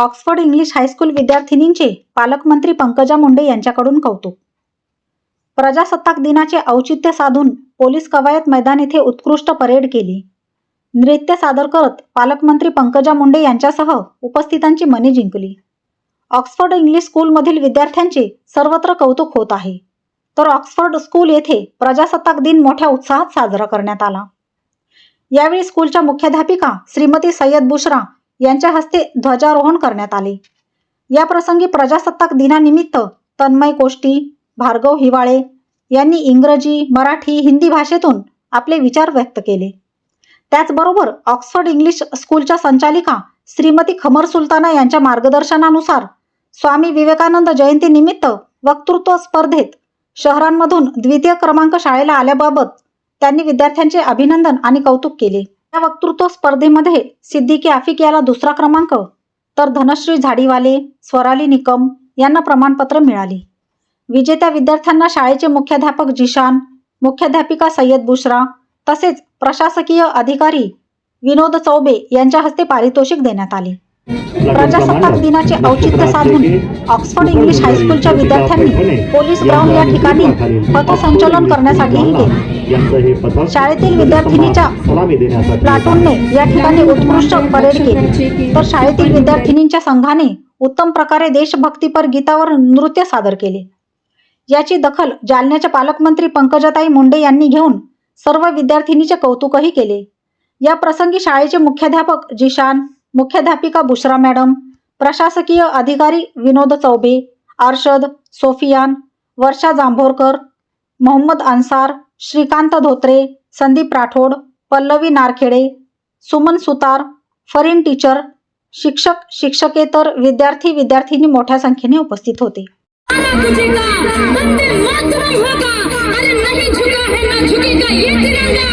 Oxford English high school विद्यार्थिनींचे पालकमंत्री पंकजा मुंडे यांच्याकडून कौतुक. प्रजासत्ताक दिनाचे औचित्य साधून पोलीस कवायत मैदान येथे उत्कृष्ट परेड केली. नृत्य सादर करत पालकमंत्री पंकजा मुंडे यांच्यासह उपस्थितांची मने जिंकली. ऑक्सफर्ड इंग्लिश स्कूलमधील विद्यार्थ्यांचे सर्वत्र कौतुक होत आहे. तर ऑक्सफर्ड स्कूल येथे प्रजासत्ताक दिन मोठ्या उत्साहात साजरा करण्यात आला. यावेळी स्कूलच्या मुख्याध्यापिका श्रीमती सय्यद बुशरा यांच्या हस्ते ध्वजारोहण करण्यात आले. या प्रसंगी प्रजासत्ताक दिनानिमित्त तन्मय कोष्टी भार्गव हिवाळे यांनी इंग्रजी मराठी हिंदी भाषेतून आपले विचार व्यक्त केले. त्याचबरोबर ऑक्सफर्ड इंग्लिश स्कूलच्या संचालिका श्रीमती खमर सुलताना यांच्या मार्गदर्शनानुसार स्वामी विवेकानंद जयंतीनिमित्त वक्तृत्व स्पर्धेत शहरांमधून द्वितीय क्रमांक शाळेला आल्याबाबत त्यांनी विद्यार्थ्यांचे अभिनंदन आणि कौतुक केले. या वक्तृत्व स्पर्धेमध्ये सिद्दीकी आफिक याला दुसरा क्रमांक तर धनश्री झाडीवाले स्वराली निकम यांना प्रमाणपत्र मिळाले. विजेत्या विद्यार्थ्यांना शाळेचे मुख्याध्यापक जिशान मुख्याध्यापिका सय्यद बुशरा तसेच प्रशासकीय अधिकारी विनोद चौबे यांच्या हस्ते पारितोषिक देण्यात आले. प्रजासत्ताक दिनाचे औचित्य साधून ऑक्सफर्ड इंग्लिश हायस्कूलच्या विद्यार्थ्यांनी पोलीस ग्राउंड या ठिकाणी पथसंचलन करण्यासाठीही गेले शाळेतील विद्यार्थिनीच्या प्लाटूनने या ठिकाणी उत्कृष्ट परेड केली. तर शाळेतील विद्यार्थिनींच्या संघाने उत्तम प्रकारे देशभक्तीपर गीतावर नृत्य सादर केले. याची दखल जालन्याच्या पालकमंत्री पंकजाताई मुंडे यांनी घेऊन सर्व विद्यार्थिनीचे कौतुकही केले. या प्रसंगी शाळेचे मुख्याध्यापक जिशान मुख्याध्यापिका बुशरा मॅडम प्रशासकीय अधिकारी विनोद चौबे अर्शद सोफियान वर्षा जांभोरकर मोहम्मद अन्सार श्रीकांत धोत्रे संदीप राठोड पल्लवी नारखेडे सुमन सुतार फरीन टीचर शिक्षक शिक्षकेतर विद्यार्थी विद्यार्थिनी मोठ्या संख्येने उपस्थित होते. अरे नहीं झुका है ना झुकेगा ये तिरंगा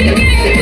Thank you.